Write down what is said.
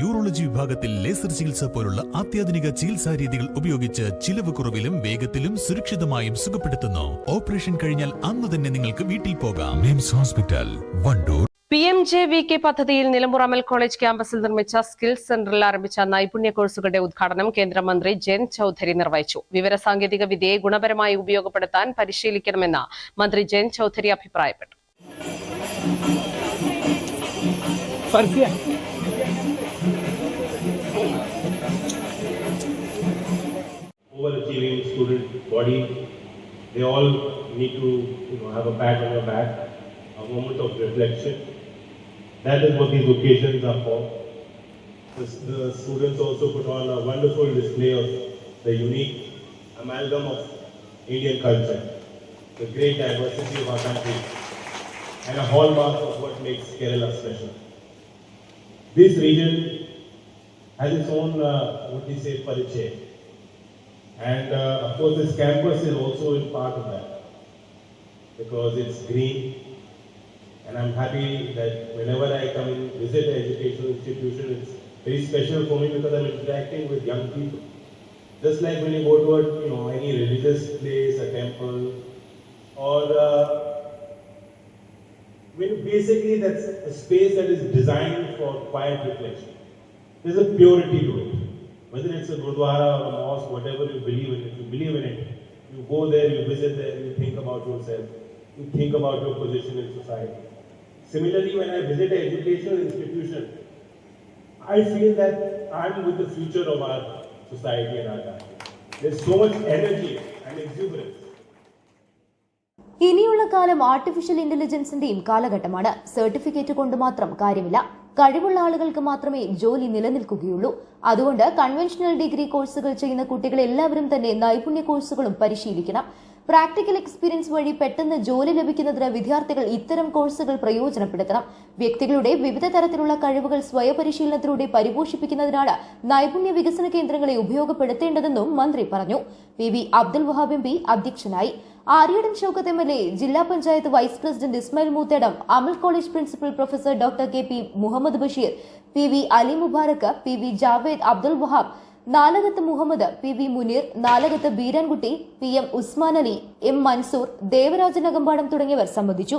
Urology വിഭാഗത്തിൽ laser ചികിത്സ പോലുള്ള അത്യാധുനിക ചികിത്സാ രീതികൾ ഉപയോഗിച്ച് ചിലവ് കുറവിലും വേഗത്തിലും സുരക്ഷിതമായും സുഖപ്പെടുത്തുന്നു. ഓപ്പറേഷൻ കഴിഞ്ഞാൽ അന്ന് തന്നെ നിങ്ങൾക്ക് വീട്ടിൽ പോകാം. MIMS hospital Wandoor. P M J V K പദ്ധതിയിൽ നിലമ്പൂർ അമൽ കോളേജ് ക്യാമ്പസിൽ നിർമ്മിച്ച സ്കിൽസ് സെന്ററിൽ ആരംഭിച്ച നൈപുണ്യ കോഴ്സുകളുടെ ഉദ്ഘാടനം കേന്ദ്രമന്ത്രി ജയൻ ചൌധരി നിർവഹിച്ചു. വിവരസാങ്കേതിക വിദ്യയെ ഗുണപരമായി ഉപയോഗപ്പെടുത്താൻ പരിശീലിക്കണമെന്ന് മന്ത്രി ജയൻ ചൌധരി അഭിപ്രായപ്പെട്ടു. Student body. They all need to you know, have a pat on your back, a moment of reflection. That is what these occasions are for. The, the students also put on a wonderful display of the unique amalgam of Indian culture, the great diversity of our country, and a hallmark of what makes Kerala special. This region has its own, uh, what we say, parichay. And uh, of course, this campus is also in part of that because it's green. And I'm happy that whenever I come and visit an educational institution, it's very special for me because I'm interacting with young people. Just like when you go to a, you know, any religious place, a temple, or uh, when basically that's a space that is designed for quiet reflection. There's a purity to it. Whether it's a gurdwara or a mosque, whatever you believe in, if you believe in it, you go there, you visit there, you think about yourself, you think about your position in society. Similarly, when I visit an educational institution, I feel that I'm with the future of our society and our country. There's so much energy and exuberance. ഇനിയുള്ള കാലം artificial ഇന്റലിജൻസിന്റെയും കാലഘട്ടമാണ് certificate കൊണ്ട് മാത്രം കാര്യമില്ല കഴിവുള്ള ആളുകൾക്ക് മാത്രമേ ജോലി നിലനിൽക്കുകയുള്ളൂ. അതുകൊണ്ട് കൺവെൻഷണൽ ഡിഗ്രി കോഴ്സുകൾ ചെയ്യുന്ന കുട്ടികൾ എല്ലാവരും തന്നെ നൈപുണ്യ കോഴ്സുകളും പരിശീലിക്കണം. പ്രാക്ടിക്കൽ എക്സ്പീരിയൻസ് വഴി പെട്ടെന്ന് ജോലി ലഭിക്കുന്നതിന് വിദ്യാർത്ഥികൾ ഇത്തരം കോഴ്സുകൾ പ്രയോജനപ്പെടുത്തണം. വ്യക്തികളുടെ വിവിധ തരത്തിലുള്ള കഴിവുകൾ സ്വയപരിശീലനത്തിലൂടെ പരിപോഷിപ്പിക്കുന്നതിനാണ് നൈപുണ്യ വികസന കേന്ദ്രങ്ങളെ ഉപയോഗപ്പെടുത്തേണ്ടതെന്നും മന്ത്രി പറഞ്ഞു. പി വി അബ്ദുൽ വഹാബ് അധ്യക്ഷനായി. Aryadan Shoukath M L A ജില്ലാ panchayat vice president Ismail Moothedam Amal college principal professor doctor K P Muhammad Basheer P V Ali Mubarak P V Javed Abdul Wahab Nalakath Muhammad P V Muneer Nalakath Beerankutty P M Usman Ali M Mansoor Devarajan Akampadam തുടങ്ങിയവർ സംബന്ധിച്ചു.